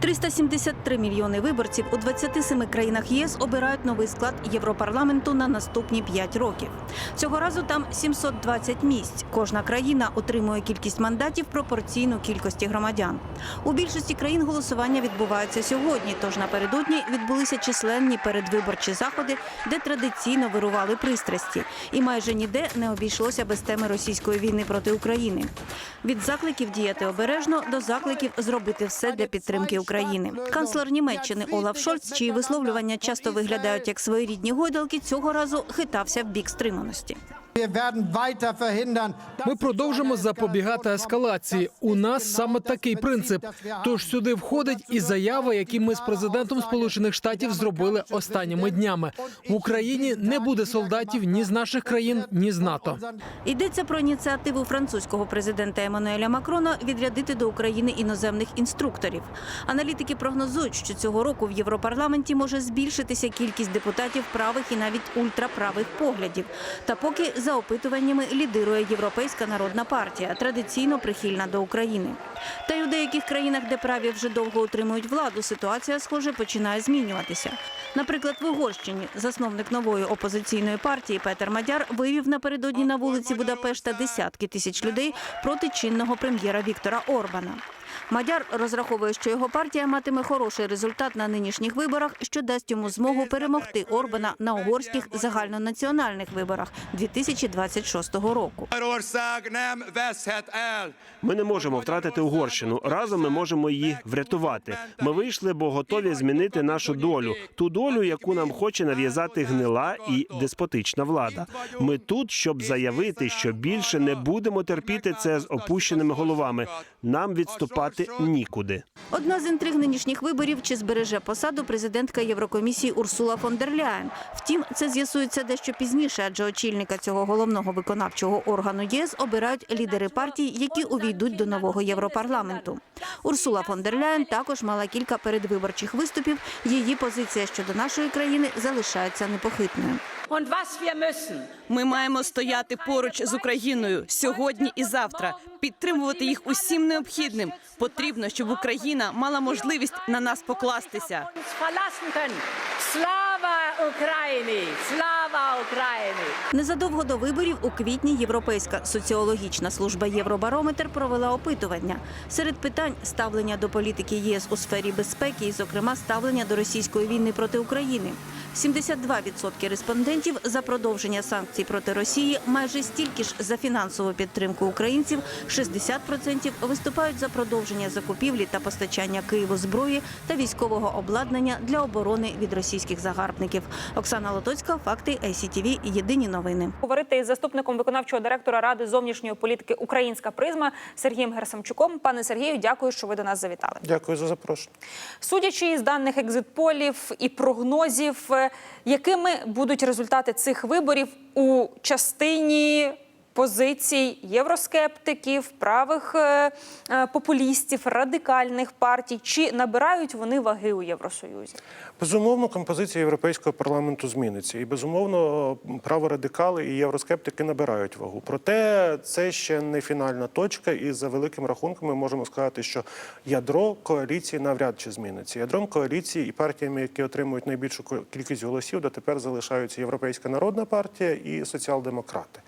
373 мільйони виборців у 27 країнах ЄС обирають новий склад Європарламенту на наступні 5 років. Цього разу там 720 місць. Кожна країна отримує кількість мандатів пропорційну кількості громадян. У більшості країн голосування відбувається сьогодні, тож напередодні відбулися численні передвиборчі заходи, де традиційно вирували пристрасті. І майже ніде не обійшлося без теми російської війни проти України. Від закликів діяти обережно до закликів зробити все для підтримки України. Канцлер Німеччини Олаф Шольц, чиї висловлювання часто виглядають як своєрідні гойдалки, цього разу хитався в бік стриманості. Ми продовжимо запобігати ескалації. У нас саме такий принцип. Тож сюди входить і заява, які ми з президентом Сполучених Штатів зробили останніми днями. В Україні не буде солдатів ні з наших країн, ні з НАТО. Йдеться про ініціативу французького президента Еммануеля Макрона відрядити до України іноземних інструкторів. Аналітики прогнозують, що цього року в Європарламенті може збільшитися кількість депутатів правих і навіть ультраправих поглядів. Та поки за опитуваннями лідирує Європейська народна партія, традиційно прихильна до України. Та й у деяких країнах, де праві вже довго утримують владу, ситуація, схоже, починає змінюватися. Наприклад, в Угорщині засновник нової опозиційної партії Петер Мадяр вивів напередодні на вулиці Будапешта десятки тисяч людей проти чинного прем'єра Віктора Орбана. Мадяр розраховує, що його партія матиме хороший результат на нинішніх виборах, що дасть йому змогу перемогти Орбана на угорських загальнонаціональних виборах 2026 року. Ми не можемо втратити Угорщину. Разом ми можемо її врятувати. Ми вийшли, бо готові змінити нашу долю, ту долю, яку нам хоче нав'язати гнила і деспотична влада. Ми тут, щоб заявити, що більше не будемо терпіти це з опущеними головами. Нам відступати нікуди. Одна з інтриг нинішніх виборів чи збереже посаду президентка Єврокомісії Урсула фон дер Ляєн. Втім, це з'ясується дещо пізніше, адже очільника цього головного виконавчого органу ЄС обирають лідери партій, які увійдуть до нового європарламенту. Урсула фон дер Ляєн також мала кілька передвиборчих виступів. Її позиція щодо нашої країни залишається непохитною. Ми маємо стояти поруч з Україною сьогодні і завтра, підтримувати їх усім необхідним. Потрібно, щоб Україна мала можливість на нас покластися. Слава Україні! können. Slava Ukraini! Незадовго до виборів у квітні Європейська соціологічна служба Євробарометр провела опитування. Серед питань ставлення до політики ЄС у сфері безпеки, і, зокрема, ставлення до російської війни проти України. 72% респондентів за продовження санкцій проти Росії, майже стільки ж за фінансову підтримку українців, 60% виступають за продовження закупівлі та постачання Києву зброї та військового обладнання для оборони від російських загарбників. Оксана Лотоцька, факти ICTV, Єдині новини. говорити із заступником виконавчого директора Ради зовнішньої політики Українська призма Сергієм Герсамчуком. Пане Сергію, дякую, що ви до нас завітали. Дякую за запрошення. Судячи із даних екзитполів і прогнозів, е, якими будуть результати цих виборів у частині позицій євроскептиків, правих е, е, популістів, радикальних партій, чи набирають вони ваги у Євросоюзі? Безумовно, композиція європейського парламенту зміниться, і безумовно праворадикали і євроскептики набирають вагу. Проте це ще не фінальна точка, і за великим рахунком ми можемо сказати, що ядро коаліції навряд чи зміниться. Ядром коаліції і партіями, які отримують найбільшу кількість голосів, дотепер залишаються Європейська народна партія і соціал-демократи.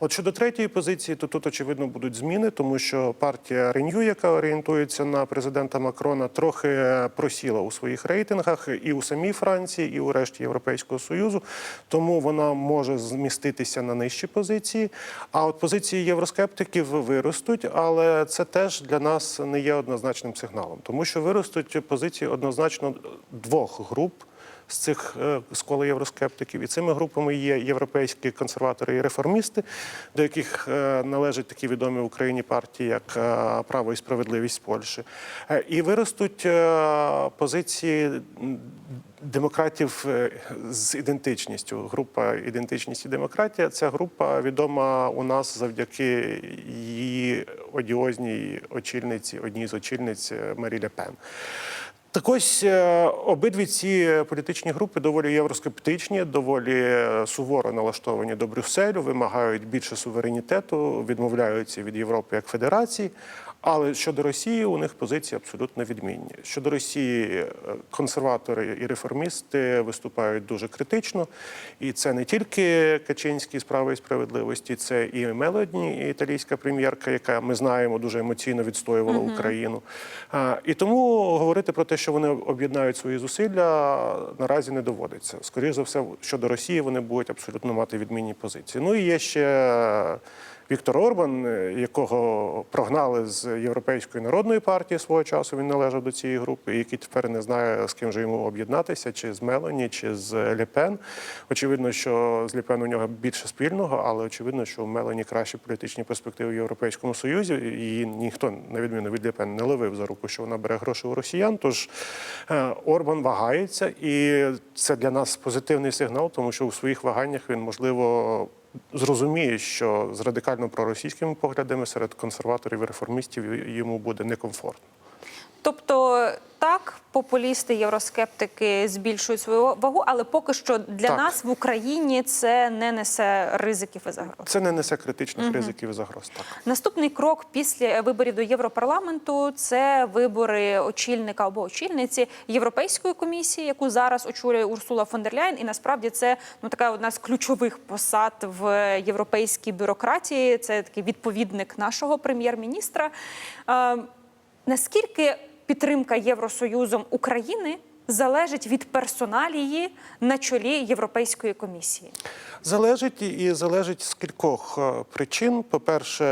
От щодо третьої позиції, то тут очевидно будуть зміни, тому що партія Renew, яка орієнтується на президента Макрона, трохи просіла у своїх рейтингах і у самій Франції, і у решті Європейського союзу. Тому вона може зміститися на нижчі позиції. А от позиції євроскептиків виростуть, але це теж для нас не є однозначним сигналом, тому що виростуть позиції однозначно двох груп з цих е, з кола євроскептиків. І цими групами є європейські консерватори і реформісти, до яких е, належать такі відомі в Україні партії, як е, Право і справедливість Польщі. І виростуть позиції демократів з ідентичністю. Група ідентичність і демократія. Ця група відома у нас завдяки її одіозній очільниці, одній з очільниць Марі Ле Пен. Так ось е, обидві ці політичні групи доволі євроскептичні, доволі е, суворо налаштовані до Брюсселю, вимагають більше суверенітету, відмовляються від Європи як федерації. Але щодо Росії у них позиції абсолютно відмінні. Щодо Росії, е, консерватори і реформісти виступають дуже критично, і це не тільки Качинський з права і справедливості, це і Мелодні, італійська прем'єрка, яка ми знаємо дуже емоційно відстоювала Україну. А, І тому говорити про те, що вони об'єднають свої зусилля, наразі не доводиться. Скоріше за все, щодо Росії вони будуть абсолютно мати відмінні позиції. Ну і є ще. Віктор Орбан, е, якого прогнали з Європейської народної партії свого часу, він належав до цієї групи, і який тепер не знає, з ким же йому об'єднатися, чи з Мелані, чи з Лепен. Очевидно, що з Лепен у нього більше спільного, але очевидно, що у Мелані кращі політичні перспективи в Європейському Союзі. Її ніхто, на відміну від Лепен, не ловив за руку, що вона бере гроші у росіян. Тож е, Орбан вагається, і це для нас позитивний сигнал, тому що у своїх ваганнях він можливо зрозуміє, що з радикально проросійськими поглядами серед консерваторів і реформістів йому буде некомфортно. Тобто, так, популісти, євроскептики збільшують свою вагу, але поки що для Так. нас в Україні це не несе ризиків і загроз. Це не несе критичних ризиків і загроз. Так. Наступний крок після виборів до Європарламенту це вибори очільника або очільниці Європейської комісії, яку зараз очолює Урсула фон дер Ляйн. І насправді це ну така одна з ключових посад в європейській бюрократії. Це такий відповідник нашого прем'єр-міністра. Е, наскільки підтримка Євросоюзом України залежить від персоналії на чолі Європейської комісії? Залежить і- залежить з кількох е, причин. По-перше,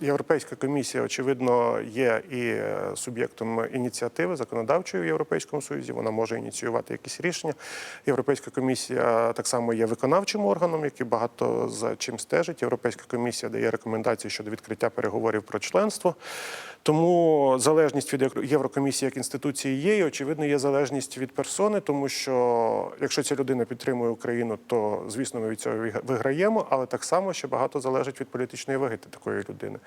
Європейська комісія, очевидно, є і е, суб'єктом ініціативи законодавчої в Європейському Союзі. Вона може ініціювати якісь рішення. Європейська комісія так само є виконавчим органом, який багато за чим стежить. Європейська комісія дає рекомендації щодо відкриття переговорів про членство. Тому залежність від Єврокомісії як інституції є, і очевидно, є залежність від персони, тому що якщо ця людина підтримує Україну, то звісно ми від цього виграємо, але так само ще багато залежить від політичної ваги такої людини.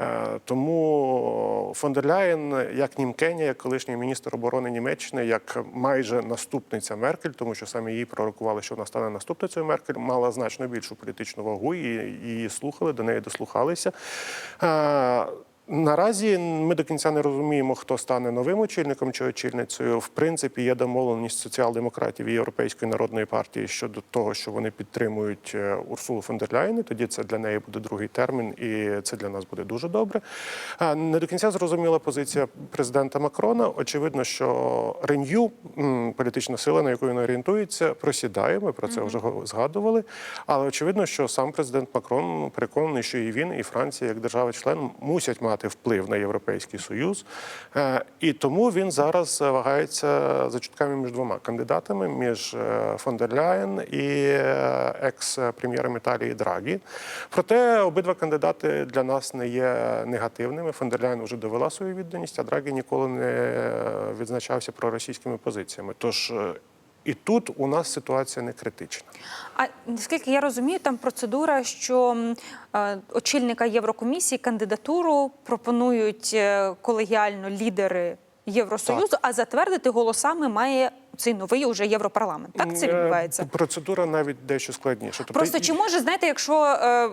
Е, Тому фон дер Ляєн, як Німкеня, як колишній міністр оборони Німеччини, як майже наступниця Меркель, тому що саме її пророкували, що вона стане наступницею Меркель, мала значно більшу політичну вагу, і її слухали, до неї дослухалися. Наразі ми до кінця не розуміємо, хто стане новим очільником чи очільницею. В принципі, є домовленість соціал-демократів і Європейської народної партії щодо того, що вони підтримують е, Урсулу фон дер Ляєн, і Тоді це для неї буде другий термін, і це для нас буде дуже добре. Не до кінця зрозуміла позиція президента Макрона. Очевидно, що Ренью, політична сила, на яку він орієнтується, просідає. Ми про це вже згадували. Але очевидно, що сам президент Макрон переконаний, що і він, і Франція, як держава-член, мусять мати вплив на Європейський Союз. Е, І тому він зараз вагається за чутками між двома кандидатами: між е, фон дер Ляєн і е, екс-прем'єром Італії Драгі. Проте обидва кандидати для нас не є негативними. Фон дер Ляєн вже довела свою відданість, а Драгі ніколи не відзначався проросійськими позиціями. Тож і тут у нас ситуація не критична. А наскільки я розумію, там процедура, що е, очільника Єврокомісії кандидатуру пропонують е, колегіально лідери Євросоюзу, а затвердити голосами має цей новий уже Європарламент. Так це відбувається? Процедура навіть дещо складніша. Тобто Просто чи може знаєте, якщо е,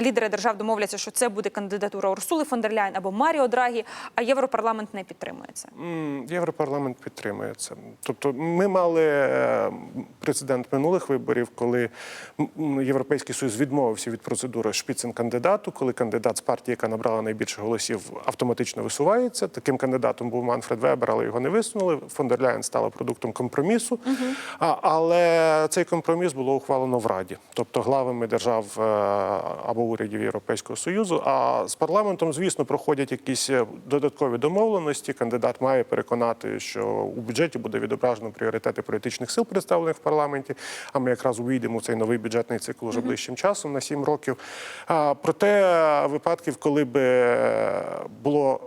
лідери держав домовляться, що це буде кандидатура Урсули фон дер Ляйн або Маріо Драгі, а Європарламент не підтримує це? М, Європарламент підтримує це. Тобто, ми мали е, прецедент минулих виборів, коли Європейський Союз відмовився від процедури шпіцен-кандидату, коли кандидат з партії, яка набрала найбільше голосів, автоматично висувається. Таким кандидатом був Манфред Вебер, але його не висунули. Фон дер Ляєн стала продуктом компромісу. А, але цей компроміс було ухвалено в Раді, тобто главами держав е, або урядів Європейського Союзу. А з парламентом, звісно, проходять якісь е, додаткові домовленості. Кандидат має переконати, що у бюджеті буде відображено пріоритети політичних сил, представлених в парламенті. А ми якраз увійдемо в цей новий бюджетний цикл уже ближчим часом на сім років. А, проте випадків, коли би е, було.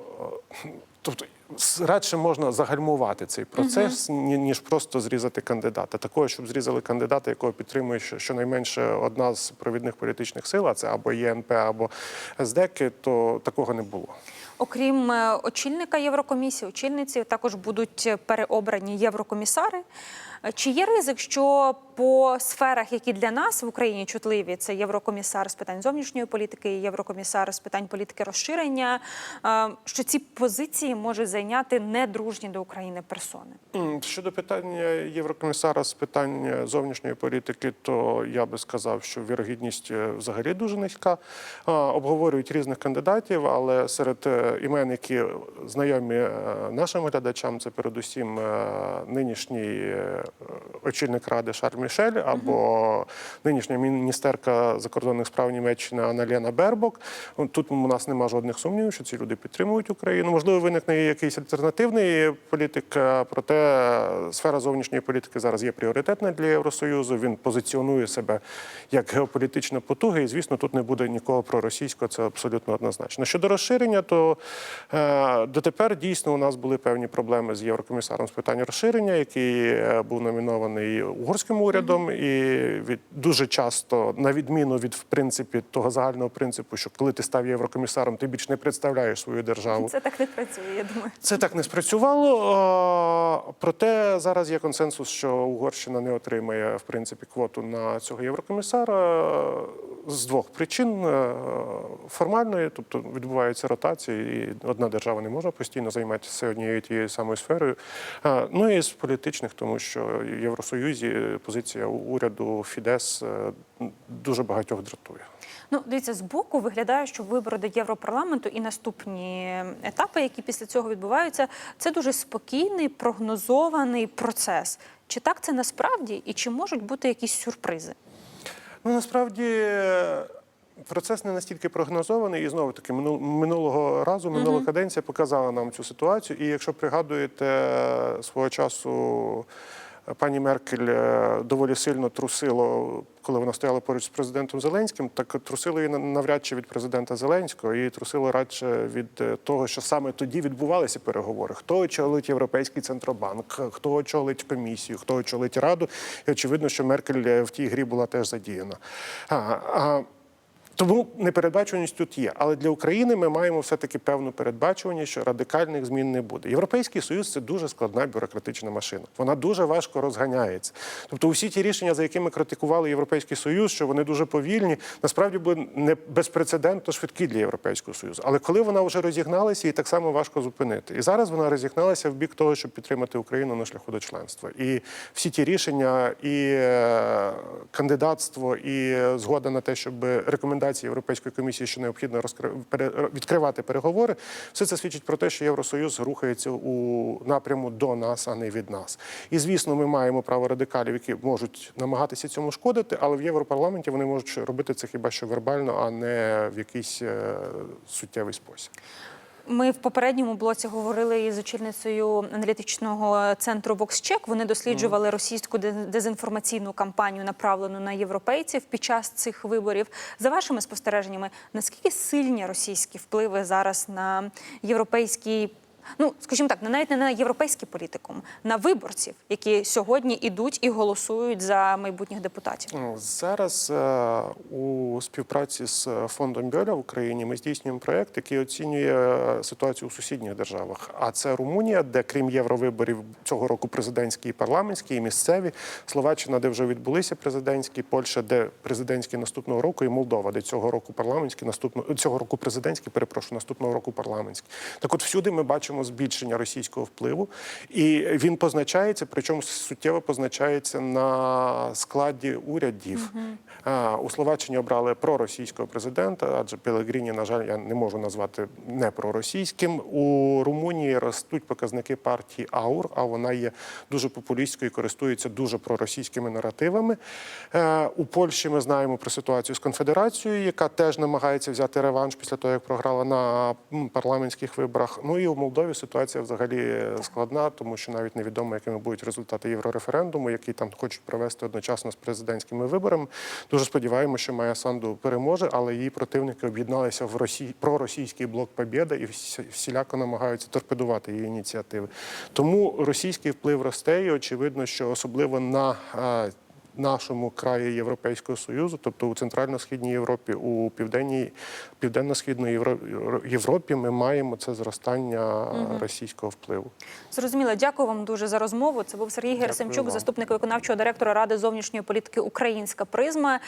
Тобто радше можна загальмувати цей процес, ні- ніж просто зрізати кандидата. Такого, щоб зрізали кандидата, якого підтримує щонайменше одна з провідних політичних сил, а це або ЄНП, або СДЕКи, то такого не було. Окрім е, очільника Єврокомісії, очільниці також будуть переобрані єврокомісари. Е, Чи є ризик, що по сферах, які для нас в Україні чутливі, це єврокомісар з питань зовнішньої політики, єврокомісар з питань політики розширення, е, що ці позиції можуть зайняти недружні до України персони? Щодо питання Єврокомісара з питань зовнішньої політики, то я би сказав, що вірогідність е, взагалі дуже низька. Обговорюють різних кандидатів, але серед імен, які знайомі нашим глядачам, це передусім нинішній очільник ради Шарль Мішель або нинішня міністерка закордонних справ Німеччини Аналена Бербок. Тут у нас нема жодних сумнівів, що ці люди підтримують Україну. Можливо, виникне якийсь альтернативний політик, е, проте сфера зовнішньої політики зараз є пріоритетна для Євросоюзу. Він позиціонує себе як геополітична потуга, і звісно, тут не буде нікого проросійського, це абсолютно однозначно. Щодо розширення, то е, дотепер дійсно у нас були певні проблеми з єврокомісаром з питань розширення, який е, був номінований угорським урядом, і від дуже часто, на відміну від в принципі того загального принципу, що коли ти став єврокомісаром, ти більш не представляєш свою державу. Це так не працює, я думаю. Це так не спрацювало. Проте зараз є консенсус, що Угорщина не отримає в принципі квоту на цього єврокомісара з двох причин: формальної, тобто відбуваються ротації, і одна держава не може постійно займатися однією тією самою сферою. Ну і з політичних, тому що Євросоюзі позиція уряду Фідес дуже багатьох дратує. Ну, дивіться, збоку виглядає, що вибори до Європарламенту і наступні етапи, які після цього відбуваються, це дуже спокійний, прогнозований процес. Чи так це насправді, і чи можуть бути якісь сюрпризи? Ну насправді е, процес не настільки прогнозований, і знову таки минулого разу, минула каденція показала нам цю ситуацію. І якщо пригадуєте е, свого часу. Пані Меркель е, доволі сильно трусило, коли вона стояла поруч з президентом Зеленським, так трусило її навряд чи від президента Зеленського, і трусило радше від е, того, що саме тоді відбувалися переговори. Хто очолить Європейський центробанк, хто очолить комісію, хто очолить раду. І очевидно, що Меркель е, в тій грі була теж задіяна. А, а, тому непередбачуваність тут є. Але для України ми маємо все-таки певну передбачуваність, що радикальних змін не буде. Європейський союз це дуже складна бюрократична машина. Вона дуже важко розганяється. Тобто, усі ті рішення, за якими критикували Європейський Союз, що вони дуже повільні, насправді були не безпрецедентно швидкі для Європейського Союзу. Але коли вона вже розігналася, її так само важко зупинити. І зараз вона розігналася в бік того, щоб підтримати Україну на шляху до членства. І всі ті рішення, і е, кандидатство, і е, згода на те, щоб рекомендації Європейської комісії, що необхідно розкри... відкривати переговори, все це свідчить про те, що Євросоюз рухається у напряму до нас, а не від нас. І звісно, ми маємо право радикалів, які можуть намагатися цьому шкодити, але в Європарламенті вони можуть робити це хіба що вербально, а не в якийсь е, суттєвий спосіб. Ми в попередньому блоці говорили із очільницею аналітичного центру VoxCheck. Вони досліджували російську дезінформаційну кампанію, направлену на європейців під час цих виборів. За вашими спостереженнями, наскільки сильні російські впливи зараз на європейський, ну скажімо так, не навіть не на європейський політикум, на виборців, які сьогодні ідуть і голосують за майбутніх депутатів? Ну, Зараз е, у співпраці з фондом Бьоля в Україні ми здійснюємо проєкт, який оцінює е, ситуацію у сусідніх державах. А це Румунія, де крім євровиборів цього року президентські і парламентські, і місцеві, Словаччина, де вже відбулися президентські, Польща, де президентські наступного року, і Молдова, де цього року парламентські, наступного цього року президентські, перепрошую, наступного року парламентські. Так, от всюди ми бачимо збільшення російського впливу, і він позначається, причому суттєво позначається на складі урядів. А, У Словаччині обрали проросійського президента, адже Пелегріні, на жаль, я не можу назвати не проросійським. У Румунії ростуть показники партії АУР, а вона є дуже популістською і користується дуже проросійськими наративами. Е, У Польщі ми знаємо про ситуацію з конфедерацією, яка теж намагається взяти реванш після того, як програла на парламентських виборах. Ну і у Молдові ситуація взагалі складна, тому що навіть невідомо, якими будуть результати єврореферендуму, який там хочуть провести одночасно з президентськими виборами. Дуже сподіваємося, що Майя Санду переможе, але її противники об'єдналися в Росії проросійський блок Побєда і всіляко намагаються торпедувати її ініціативи. Тому російський вплив росте, і очевидно, що особливо на нашому краї Європейського Союзу, тобто у Центрально-Східній Європі, у південній південно-східної Євро- Європі, ми маємо це зростання російського впливу. Зрозуміло, дякую вам дуже за розмову. Це був Сергій Герасимчук, заступник виконавчого директора Ради зовнішньої політики Українська призма.